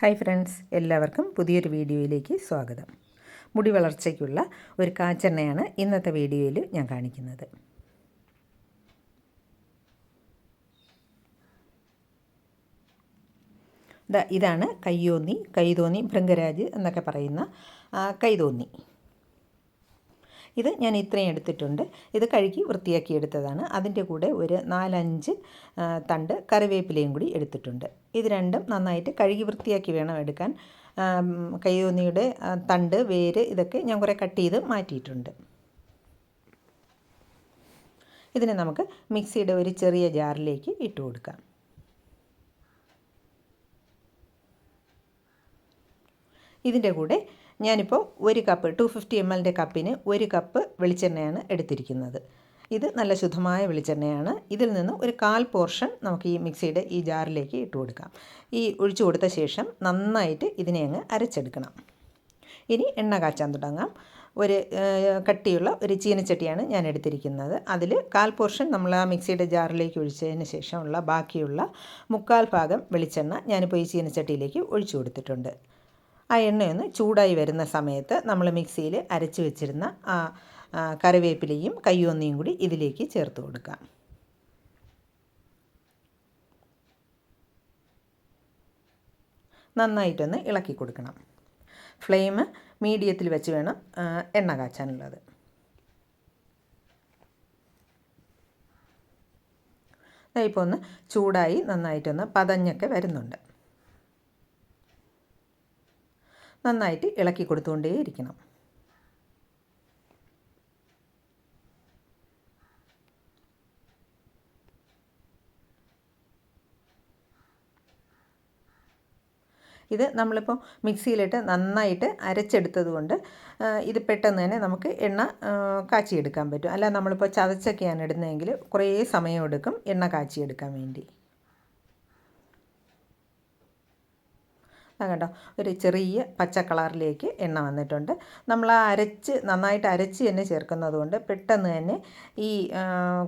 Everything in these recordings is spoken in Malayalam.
ഹായ് ഫ്രണ്ട്സ് എല്ലാവർക്കും പുതിയൊരു വീഡിയോയിലേക്ക് സ്വാഗതം. മുടി വളർച്ചയ്ക്കുള്ള ഒരു കാച്ചെണ്ണയാണ് ഇന്നത്തെ വീഡിയോയിൽ ഞാൻ കാണിക്കുന്നത്. ഇതാണ് കയ്യോന്നി കൈതോന്നി ഭൃംഗരാജ് എന്നൊക്കെ പറയുന്ന കൈതോന്നി. ഇത് ഞാൻ ഇത്രയും എടുത്തിട്ടുണ്ട്. ഇത് കഴുകി വൃത്തിയാക്കി എടുത്തതാണ്. അതിന്റെ കൂടെ ഒരു നാലഞ്ച് തണ്ട് കറിവേപ്പിലയും കൂടി എടുത്തിട്ടുണ്ട്. ഇത് രണ്ടും നന്നായിട്ട് കഴുകി വൃത്തിയാക്കി വേണം എടുക്കാൻ. കയ്യോന്നിയുടെ തണ്ട് വേര് ഇതൊക്കെ ഞാൻ കുറേ കട്ട് ചെയ്ത് മാറ്റിയിട്ടുണ്ട്. ഇതിനെ നമുക്ക് മിക്സിയുടെ ഒരു ചെറിയ ജാറിലേക്ക് ഇട്ട് കൊടുക്കാം. ഇതിന്റെ കൂടെ ഞാനിപ്പോൾ ഒരു കപ്പ് ടു ഫിഫ്റ്റി എം എല്ലിന്റെ കപ്പിന് ഒരു കപ്പ് വെളിച്ചെണ്ണയാണ് എടുത്തിരിക്കുന്നത്. ഇത് നല്ല ശുദ്ധമായ വെളിച്ചെണ്ണയാണ്. ഇതിൽ നിന്ന് ഒരു കാൽ പോർഷൻ നമുക്ക് ഈ മിക്സിയുടെ ഈ ജാറിലേക്ക് ഇട്ട് കൊടുക്കാം. ഈ ഒഴിച്ചു കൊടുത്ത ശേഷം നന്നായിട്ട് ഇതിനെ അങ്ങ് അരച്ചെടുക്കണം. ഇനി എണ്ണ കാച്ചാൻ തുടങ്ങാം. ഒരു കട്ടിയുള്ള ഒരു ചീനച്ചട്ടിയാണ് ഞാൻ എടുത്തിരിക്കുന്നത്. അതിൽ കാൽ പോർഷൻ നമ്മൾ ആ മിക്സിയുടെ ജാറിലേക്ക് ഒഴിച്ചതിന് ശേഷമുള്ള ബാക്കിയുള്ള മുക്കാൽ ഭാഗം വെളിച്ചെണ്ണ ഞാനിപ്പോൾ ഈ ചീനച്ചട്ടിയിലേക്ക് ഒഴിച്ചു കൊടുത്തിട്ടുണ്ട്. ആ എണ്ണയൊന്ന് ചൂടായി വരുന്ന സമയത്ത് നമ്മൾ മിക്സിയിൽ അരച്ച് വെച്ചിരുന്ന ആ കറിവേപ്പിലയും കയ്യൊന്നിയും കൂടി ഇതിലേക്ക് ചേർത്ത് കൊടുക്കാം. നന്നായിട്ടൊന്ന് ഇളക്കി കൊടുക്കണം. ഫ്ലെയിം മീഡിയത്തിൽ വെച്ച് വേണം എണ്ണ കാച്ചാനുള്ളത്. ഇപ്പോൾ ഒന്ന് ചൂടായി നന്നായിട്ടൊന്ന് പതഞ്ഞൊക്കെ വരുന്നുണ്ട്. നന്നായിട്ട് ഇളക്കി കൊടുത്തുകൊണ്ടേയിരിക്കണം. ഇത് നമ്മളിപ്പോൾ മിക്സിയിലിട്ട് നന്നായിട്ട് അരച്ചെടുത്തതുകൊണ്ട് ഇത് പെട്ടെന്ന് തന്നെ നമുക്ക് എണ്ണ കാച്ചിയെടുക്കാൻ പറ്റും. അല്ല നമ്മളിപ്പോൾ ചതച്ചൊക്കെയാണ് ഇടുന്നതെങ്കിൽ കുറേ സമയം എടുക്കും എണ്ണ കാച്ചിയെടുക്കാൻ വേണ്ടി ആ കണ്ടോ? ഒരു ചെറിയ പച്ച കളറിലേക്ക് എണ്ണ വന്നിട്ടുണ്ട്. നമ്മൾ അരച്ച് നന്നായിട്ട് അരച്ച് തന്നെ ചേർക്കുന്നത് കൊണ്ട് പെട്ടെന്ന് തന്നെ ഈ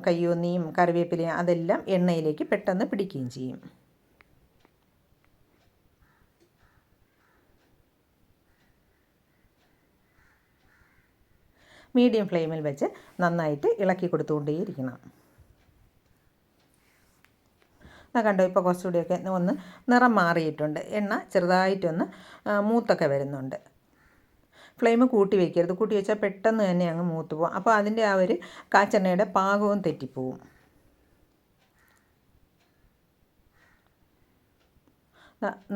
കയ്യോന്നിയും കറിവേപ്പിലയും അതെല്ലാം എണ്ണയിലേക്ക് പെട്ടെന്ന് പിടിക്കുകയും ചെയ്യും. മീഡിയം ഫ്ലെയിമിൽ വെച്ച് നന്നായിട്ട് ഇളക്കി കൊടുത്തുകൊണ്ടേയിരിക്കണം. കണ്ടോ ഇപ്പോൾ കുറച്ചുകൂടിയൊക്കെ ഒന്ന് നിറം മാറിയിട്ടുണ്ട്. എണ്ണ ചെറുതായിട്ടൊന്ന് മൂത്തൊക്കെ വരുന്നുണ്ട്. ഫ്ലെയിം കൂട്ടി വയ്ക്കരുത് കൂട്ടി വെച്ചാൽ പെട്ടെന്ന് തന്നെ അങ്ങ് മൂത്ത് പോകും അപ്പോൾ അതിന്റെ ആ ഒരു കാച്ചെണ്ണയുടെ പാകവും തെറ്റിപ്പോവും.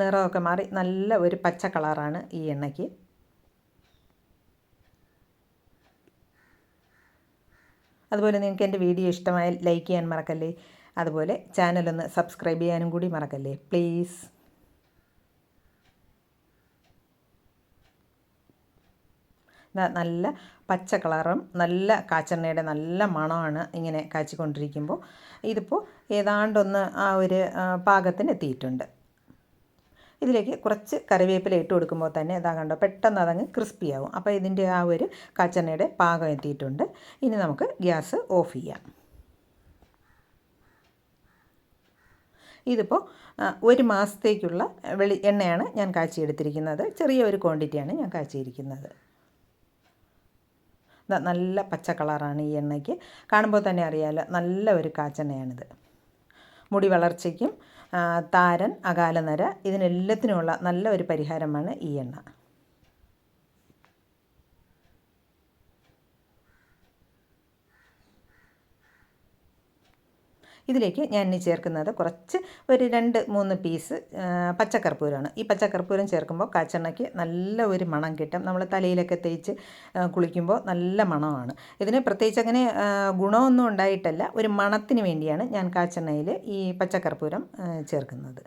നിറമൊക്കെ മാറി. നല്ല ഒരു പച്ച കളറാണ് ഈ എണ്ണയ്ക്ക്. അതുപോലെ നിങ്ങൾക്ക് എന്റെ വീഡിയോ ഇഷ്ടമായാൽ ലൈക്ക് ചെയ്യാൻ മറക്കല്ലേ? അതുപോലെ ചാനലൊന്ന് സബ്സ്ക്രൈബ് ചെയ്യാനും കൂടി മറക്കല്ലേ? പ്ലീസ് നല്ല പച്ച കളറും നല്ല കാച്ചെണ്ണയുടെ നല്ല മണമാണ് ഇങ്ങനെ കാച്ചിക്കൊണ്ടിരിക്കുമ്പോൾ. ഇതിപ്പോൾ ഏതാണ്ടൊന്ന് ആ ഒരു പാകത്തിന് എത്തിയിട്ടുണ്ട് ഇതിലേക്ക് കുറച്ച് കറിവേപ്പില ഇട്ട് കൊടുക്കുമ്പോൾ തന്നെ ഇതാ കണ്ടോ പെട്ടെന്ന് അതങ്ങ് ക്രിസ്പി ആവും. അപ്പോൾ ഇതിന്റെ ആ ഒരു കാച്ചെണ്ണയുടെ പാകം എത്തിയിട്ടുണ്ട്. ഇനി നമുക്ക് ഗ്യാസ് ഓഫ് ചെയ്യാം. ഇതിപ്പോൾ ഒരു മാസത്തേക്കുള്ള വെളി എണ്ണയാണ് ഞാൻ കാച്ചിയെടുത്തിരിക്കുന്നത്. ചെറിയ ഒരു ക്വാണ്ടിറ്റിയാണ് ഞാൻ കാച്ചിയിരിക്കുന്നത്. നല്ല പച്ച കളറാണ് ഈ എണ്ണയ്ക്ക്. കാണുമ്പോൾ തന്നെ അറിയാമല്ലോ നല്ല ഒരു കാച്ചെണ്ണയാണിത്. മുടി വളർച്ചയ്ക്കും താരൻ അകാലനര ഇതിനെല്ലാത്തിനുമുള്ള നല്ല ഒരു പരിഹാരമാണ് ഈ എണ്ണ. ഇതിലേക്ക് ഞാൻ ഇനി ചേർക്കുന്നത് കുറച്ച് ഒരു രണ്ട് മൂന്ന് പീസ് പച്ചക്കർപ്പൂരമാണ് ഈ പച്ചക്കർപ്പൂരം ചേർക്കുമ്പോൾ കാച്ചെണ്ണയ്ക്ക് നല്ല ഒരു മണം കിട്ടും. നമ്മൾ തലയിലൊക്കെ തേച്ച് കുളിക്കുമ്പോൾ നല്ല മണമാണ്. ഇതിന് പ്രത്യേകിച്ച് അങ്ങനെ ഗുണമൊന്നും ഉണ്ടായിട്ടല്ല. ഒരു മണത്തിന് വേണ്ടിയാണ് ഞാൻ കാച്ചെണ്ണയിൽ ഈ പച്ചക്കർപ്പൂരം ചേർക്കുന്നത്.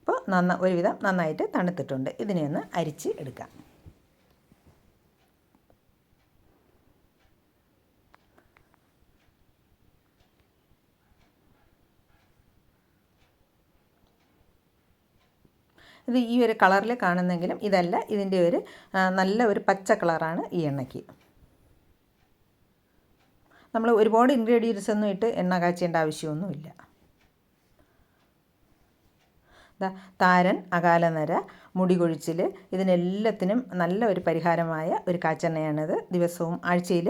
അപ്പോൾ നന്ന ഒരുവിധം നന്നായിട്ട് തണുത്തിട്ടുണ്ട്. ഇതിനെ ഒന്ന് അരിച്ച് എടുക്കാം. ഇത് ഈ ഒരു കളറിൽ കാണുന്നെങ്കിലും ഇതല്ല. ഇതിന്റെ ഒരു നല്ല ഒരു പച്ച കളറാണ് ഈ എണ്ണയ്ക്ക്. നമ്മൾ ഒരുപാട് ഇൻഗ്രീഡിയൻസ് ഒന്നും ഇട്ട് എണ്ണ കാച്ചേണ്ട ആവശ്യമൊന്നുമില്ല. താരൻ അകാലനര മുടി കൊഴിച്ചിൽ ഇതിനെല്ലാത്തിനും നല്ല ഒരു പരിഹാരമായ ഒരു കാച്ചെണ്ണയാണിത്. ദിവസവും ആഴ്ചയിൽ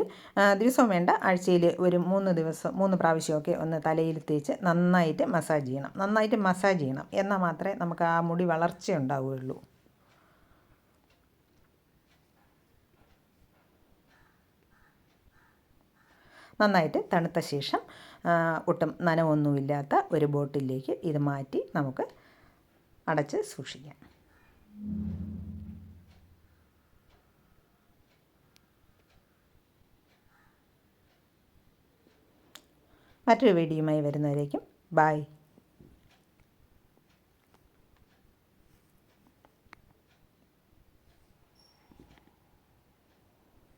ദിവസവും വേണ്ട ആഴ്ചയിൽ ഒരു മൂന്ന് ദിവസം മൂന്ന് പ്രാവശ്യമൊക്കെ ഒന്ന് തലയിൽ തേച്ച് നന്നായിട്ട് മസാജ് ചെയ്യണം. നന്നായിട്ട് മസാജ് ചെയ്യണം. എന്നാൽ മാത്രമേ നമുക്ക് ആ മുടി വളർച്ച ഉണ്ടാവുകയുള്ളൂ. നന്നായിട്ട് തണുത്ത ശേഷം ഒട്ടും നനവൊന്നുമില്ലാത്ത ഒരു ബോട്ടിലേക്ക് ഇത് മാറ്റി നമുക്ക് അടച്ച് സൂക്ഷിക്കാം. മറ്റൊരു വീഡിയോയുമായി വരുന്നവരേക്കും. ബായ്